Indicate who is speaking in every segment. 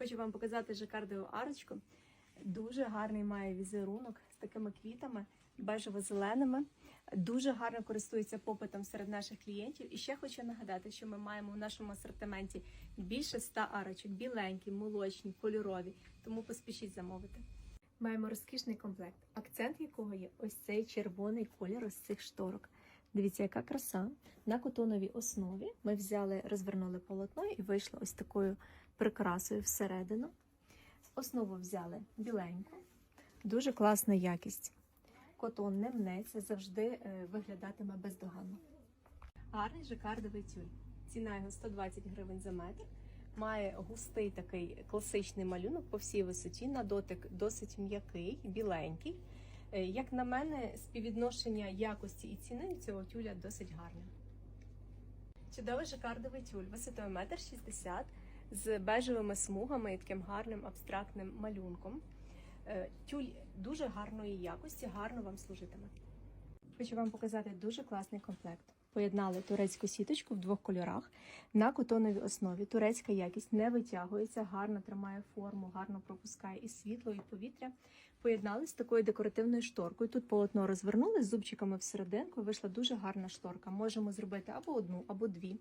Speaker 1: Хочу вам показати жакардову арочку. Дуже гарний має візерунок з такими квітами, бежево-зеленими. Дуже гарно користується попитом серед наших клієнтів. І ще хочу нагадати, що ми маємо у нашому асортименті більше 100 арочок, біленькі, молочні, кольорові. Тому поспішіть замовити. Маємо розкішний комплект, акцент якого є ось цей червоний колір ось цих шторок. Дивіться, яка краса. На котоновій основі ми взяли, розвернули полотно і вийшло ось такою прикрасою всередину. Основу взяли біленьку, дуже класна якість. Котон не мнеться, завжди е, виглядатиме бездоганно. Гарний жакардовий тюль. Ціна його 120 гривень за метр. Має густий такий класичний малюнок по всій висоті. На дотик досить м'який, біленький. Е, Як на мене, співвідношення якості і ціни цього тюля досить гарне. Чудовий жакардовий тюль висотою 1,60 м з бежевими смугами і таким гарним абстрактним малюнком. Е, Тюль дуже гарної якості, гарно вам служитиме. Хочу вам показати дуже класний комплект. Поєднали турецьку сіточку в двох кольорах на котоновій основі. Турецька якість не витягується, гарно тримає форму, гарно пропускає і світло, і повітря. Поєднали з такою декоративною шторкою. Тут полотно розвернули з зубчиками всерединку. Вийшла дуже гарна шторка. Можемо зробити або одну, або дві.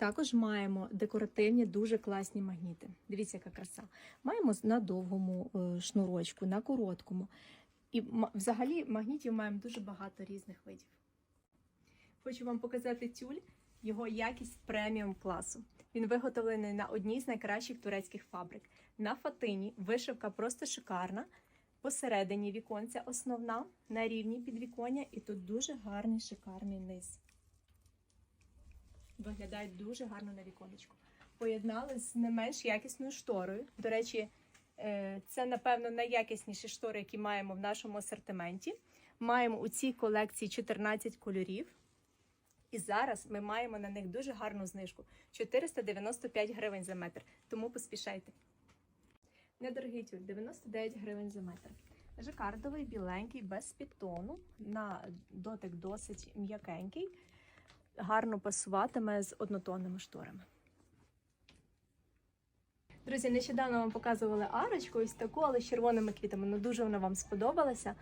Speaker 1: Також маємо декоративні, дуже класні магніти. Дивіться, яка краса. Маємо на довгому е, шнурочку, на короткому. І взагалі магнітів маємо дуже багато різних видів. Хочу вам показати тюль, його якість преміум класу. Він виготовлений на одній з найкращих турецьких фабрик. На фатині вишивка просто шикарна. Посередині віконця основна, на рівні підвіконня, і тут дуже гарний шикарний низ. Виглядають дуже гарно на віконечку. Поєднали з не менш якісною шторою. До речі, е, це, напевно, найякісніші штори, які маємо в нашому асортименті. Маємо у цій колекції 14 кольорів. І зараз ми маємо на них дуже гарну знижку 495 гривень за метр. Тому поспішайте. Недорогий тюль 99 гривень за метр. Жакардовий, біленький, без підтону. На дотик досить м'якенький. Гарно пасуватиме з однотонними шторами. Друзі, нещодавно вам показували арочку, ось таку, але з червоними квітами. Ну дуже вона вам сподобалася.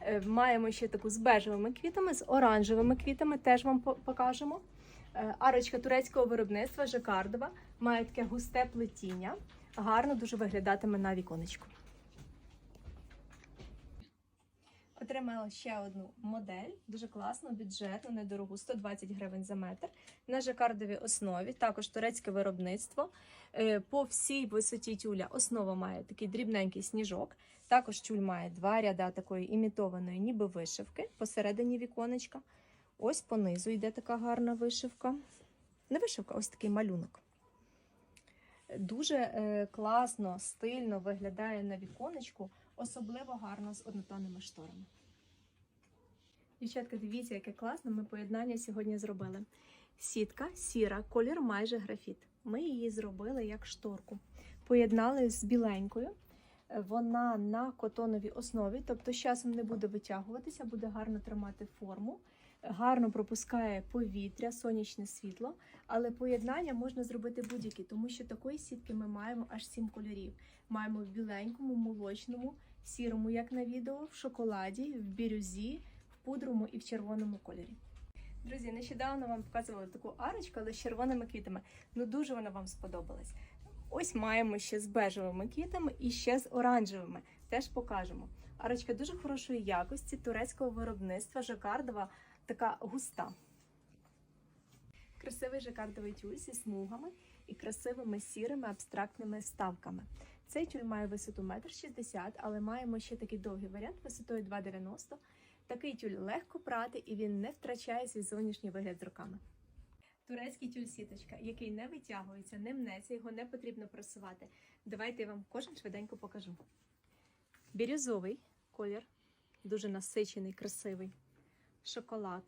Speaker 1: Е, Маємо ще таку з бежевими квітами, з оранжевими квітами, теж вам покажемо. Е, Арочка турецького виробництва жакардова, має таке густе плетіння, гарно дуже виглядатиме на віконечку. Отримала ще одну модель, дуже класну, бюджетну, недорогу, 120 гривень за метр. На жакардовій основі, також турецьке виробництво. Е, По всій висоті тюля основа має такий дрібненький сніжок. Також тюль має два ряда такої імітованої, ніби вишивки посередині віконечка. Ось понизу йде така гарна вишивка. Не вишивка, ось такий малюнок. Дуже е, класно, стильно виглядає на віконечку, особливо гарно з однотонними шторами. Дівчатка, дивіться, яке класне ми поєднання сьогодні зробили. Сітка сіра, колір майже графіт. Ми її зробили як шторку. Поєднали з біленькою. Е, Вона на котоновій основі, тобто з часом не буде витягуватися, буде гарно тримати форму, гарно пропускає повітря, сонячне світло. Але поєднання можна зробити будь-які, тому що такої сітки ми маємо аж сім кольорів. Маємо в біленькому, молочному, сірому, як на відео, в шоколаді, в бірюзі, в пудрому і в червоному кольорі. Друзі, нещодавно вам показувала таку арочку, але з червоними квітами. Ну дуже вона вам сподобалась. Ось маємо ще з бежевими квітами і ще з оранжевими. Теж покажемо. Арочка дуже хорошої якості, турецького виробництва, жакардова, така густа. Красивий жакардовий тюль зі смугами і красивими сірими абстрактними вставками. Цей тюль має висоту 1,60 м, але маємо ще такий довгий варіант висотою 2,90 м. Такий тюль легко прати і він не втрачає свій зовнішній вигляд з руками. Турецький тюль сіточка, який не витягується, не мнеться, його не потрібно просувати. Давайте я вам кожен швиденько покажу. Бірюзовий колір, дуже насичений, красивий. Шоколад.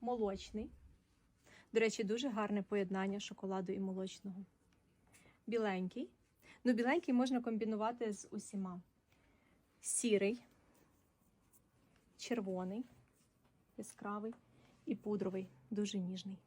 Speaker 1: Молочний. До речі, дуже гарне поєднання шоколаду і молочного. Біленький. Ну, біленький можна комбінувати з усіма. Сірий, червоний, яскравий і пудровий, дуже ніжний.